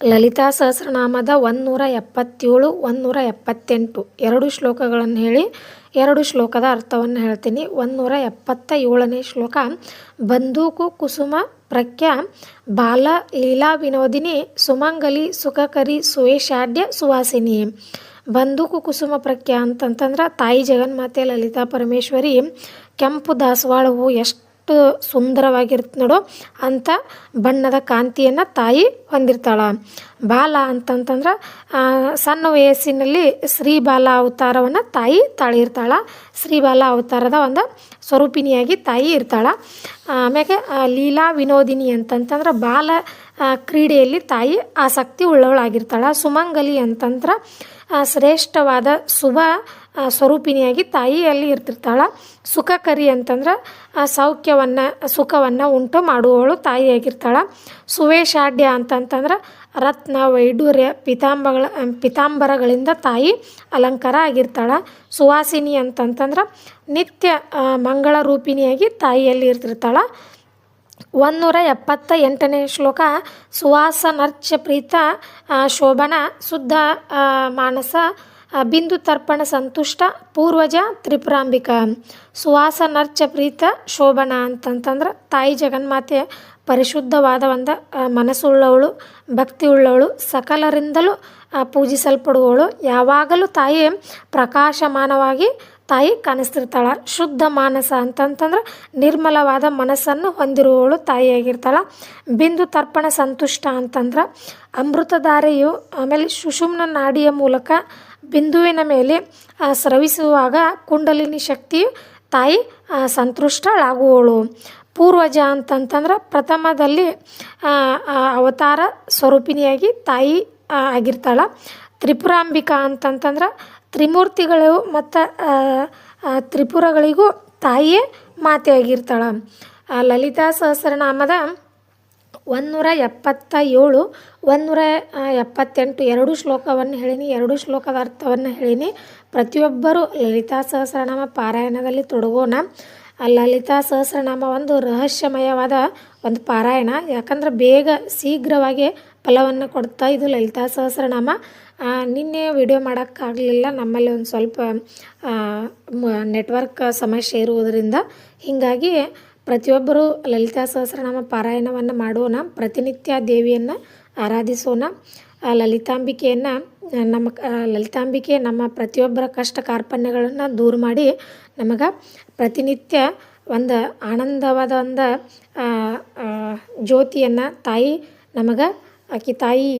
ಲಲಿತಾ ಸಹಸ್ರನಾಮದ ಒಂದುನೂರ ಎಪ್ಪತ್ತೇಳು ಒಂದುನೂರ ಎಪ್ಪತ್ತೆಂಟು. ಎರಡು ಶ್ಲೋಕಗಳನ್ನು ಹೇಳಿ, ಎರಡು ಶ್ಲೋಕದ ಅರ್ಥವನ್ನು ಹೇಳ್ತೀನಿ. ಒಂದುನೂರ ಎಪ್ಪತ್ತ ಏಳನೇ ಶ್ಲೋಕ, ಬಂದೂಕು ಕುಸುಮ ಪ್ರಖ್ಯ ಬಾಲ ಲೀಲಾ ವಿನೋದಿನಿ ಸುಮಂಗಲಿ ಸುಖಕರಿ ಸುವೇಶಾಢ್ಯ ಸುವಾಸಿನಿ. ಬಂದೂಕು ಕುಸುಮ ಪ್ರಖ್ಯ ಅಂತಂತಂದ್ರೆ ತಾಯಿ ಜಗನ್ಮಾತೆ ಲಲಿತಾ ಪರಮೇಶ್ವರಿ ಕೆಂಪು ದಾಸವಾಳವು ಎಷ್ಟು ಸುಂದರವಾಗಿರುತ್ತೆ ನೋಡು. ಅಂಥ ಬಣ್ಣದ ಕಾಂತಿಯನ್ನು ತಾಯಿ ಹೊಂದಿರ್ತಾಳೆ. ಬಾಲ ಅಂತಂತಂದ್ರೆ ಸಣ್ಣ ವಯಸ್ಸಿನಲ್ಲಿ ಶ್ರೀ ಬಾಲ ಅವತಾರವನ್ನು ತಾಯಿ ತಾಳಿರ್ತಾಳೆ. ಶ್ರೀ ಬಾಲ ಅವತಾರದ ಒಂದು ಸ್ವರೂಪಿಣಿಯಾಗಿ ತಾಯಿ ಇರ್ತಾಳೆ. ಆಮ್ಯಾಗೆ ಲೀಲಾ ವಿನೋದಿನಿ ಅಂತಂತಂದ್ರೆ ಬಾಲ ಕ್ರೀಡೆಯಲ್ಲಿ ತಾಯಿ ಆಸಕ್ತಿ ಉಳ್ಳವಳಾಗಿರ್ತಾಳೆ. ಸುಮಂಗಲಿ ಅಂತಂದ್ರೆ ಶ್ರೇಷ್ಠವಾದ ಶುಭ ಸ್ವರೂಪಿಣಿಯಾಗಿ ತಾಯಿಯಲ್ಲಿ ಇರ್ತಿರ್ತಾಳೆ. ಸುಖಕರಿ ಅಂತಂದ್ರೆ ಸೌಖ್ಯವನ್ನು, ಸುಖವನ್ನು ಉಂಟು ಮಾಡುವವಳು ತಾಯಿಯಾಗಿರ್ತಾಳೆ. ಸುವೇಶಾಢ್ಯ ಅಂತಂತಂದ್ರೆ ರತ್ನ ವೈಡೂರ್ಯ ಪಿತಾಂಬಗಳ ಪಿತಾಂಬರಗಳಿಂದ ತಾಯಿ ಅಲಂಕಾರ ಆಗಿರ್ತಾಳೆ. ಸುವಾಸಿನಿ ಅಂತಂತಂದ್ರೆ ನಿತ್ಯ ಮಂಗಳ ರೂಪಿಣಿಯಾಗಿ ತಾಯಿಯಲ್ಲಿ ಇರ್ತಿರ್ತಾಳೆ. ಒಂದುನೂರ ಎಪ್ಪತ್ತ ಎಂಟನೇ ಶ್ಲೋಕ ಸುವಾಸನರ್ಚ ಪ್ರೀತ ಶೋಭನ ಶುದ್ಧ ಮಾನಸ ಬಿಂದು ತರ್ಪಣ ಸಂತುಷ್ಟ, ಪೂರ್ವಜ ತ್ರಿಪುರಾಂಬಿಕ. ಸುವಾಸನರ್ಚ ಪ್ರೀತ, ಶೋಭನ ಅಂತಂತಂದ್ರೆ ತಾಯಿ ಜಗನ್ಮಾತೆ ಪರಿಶುದ್ಧವಾದ ಒಂದು ಮನಸ್ಸುಳ್ಳವಳು ಭಕ್ತಿ ಉಳ್ಳವಳು ಸಕಲರಿಂದಲೂ ಪೂಜಿಸಲ್ಪಡುವವಳು ಯಾವಾಗಲೂ ತಾಯಿ ಪ್ರಕಾಶಮಾನವಾಗಿ ತಾಯಿ ಕಾಣಿಸ್ತಿರ್ತಾಳೆ. ಶುದ್ಧ ಮಾನಸ ಅಂತಂತಂದ್ರೆ ನಿರ್ಮಲವಾದ ಮನಸ್ಸನ್ನು ಹೊಂದಿರುವವಳು ತಾಯಿಯಾಗಿರ್ತಾಳೆ. ಬಿಂದು ತರ್ಪಣ ಸಂತುಷ್ಟ ಅಂತಂದ್ರೆ ಅಮೃತಧಾರೆಯು ಆಮೇಲೆ ಸುಷುಮ್ನ ನಾಡಿಯ ಮೂಲಕ ಬಿಂದುವಿನ ಮೇಲೆ ಸ್ರವಿಸುವಾಗ ಕುಂಡಲಿನಿ ಶಕ್ತಿಯು ತಾಯಿ ಸಂತುಷ್ಟಳಾಗುವವಳು ಪೂರ್ವಜ ಅಂತಂತಂದ್ರೆ ಪ್ರಥಮದಲ್ಲಿ ಅವತಾರ ಸ್ವರೂಪಿಣಿಯಾಗಿ ತಾಯಿ ಆಗಿರ್ತಾಳೆ. ತ್ರಿಪುರಾಂಬಿಕಾ ಅಂತಂತಂದ್ರೆ ತ್ರಿಮೂರ್ತಿಗಳು ಮತ್ತು ತ್ರಿಪುರಗಳಿಗೂ ತಾಯಿಯೇ ಮಾತೆಯಾಗಿರ್ತಾಳೆ. ಲಲಿತಾ ಸಹಸ್ರನಾಮದ ಒಂದುನೂರ ಎಪ್ಪತ್ತ ಏಳು ಒಂದುನೂರ ಎಪ್ಪತ್ತೆಂಟು ಎರಡು ಶ್ಲೋಕವನ್ನು ಹೇಳೀನಿ, ಎರಡು ಶ್ಲೋಕದ ಅರ್ಥವನ್ನು ಹೇಳೀನಿ. ಪ್ರತಿಯೊಬ್ಬರೂ ಲಲಿತಾ ಸಹಸ್ರನಾಮ ಪಾರಾಯಣದಲ್ಲಿ ತೊಡಗೋಣ. ಲಲಿತಾ ಸಹಸ್ರನಾಮ ಒಂದು ರಹಸ್ಯಮಯವಾದ ಒಂದು ಪಾರಾಯಣ. ಯಾಕಂದ್ರೆ ಬೇಗ ಶೀಘ್ರವಾಗಿ ಫಲವನ್ನು ಕೊಡ್ತಾ ಇದು ಲಲಿತಾ ಸಹಸ್ರನಾಮ. ನಿನ್ನೆ ವಿಡಿಯೋ ಮಾಡೋಕ್ಕಾಗಲಿಲ್ಲ. ನಮ್ಮಲ್ಲಿ ಒಂದು ಸ್ವಲ್ಪ ನೆಟ್ವರ್ಕ್ ಸಮಸ್ಯೆ ಇರುವುದರಿಂದ ಹೀಗಾಗಿ ಪ್ರತಿಯೊಬ್ಬರೂ ಲಲಿತಾ ಸಹಸ್ರನಾಮ ಪಾರಾಯಣವನ್ನು ಮಾಡೋಣ. ಪ್ರತಿನಿತ್ಯ ದೇವಿಯನ್ನು ಆರಾಧಿಸೋಣ. ಲಲಿತಾಂಬಿಕೆಯನ್ನು ನಮ್ಮ ಲಲಿತಾಂಬಿಕೆ ನಮ್ಮ ಪ್ರತಿಯೊಬ್ಬರ ಕಷ್ಟ ಕಾರ್ಪಣ್ಯಗಳನ್ನು ದೂರ ಮಾಡಿ ನಮಗೆ ಪ್ರತಿನಿತ್ಯ ಒಂದು ಆನಂದವಾದ ಒಂದು ಜ್ಯೋತಿಯನ್ನು ತಾಯಿ ನಮಗೆ, ಆಕೆ ತಾಯಿ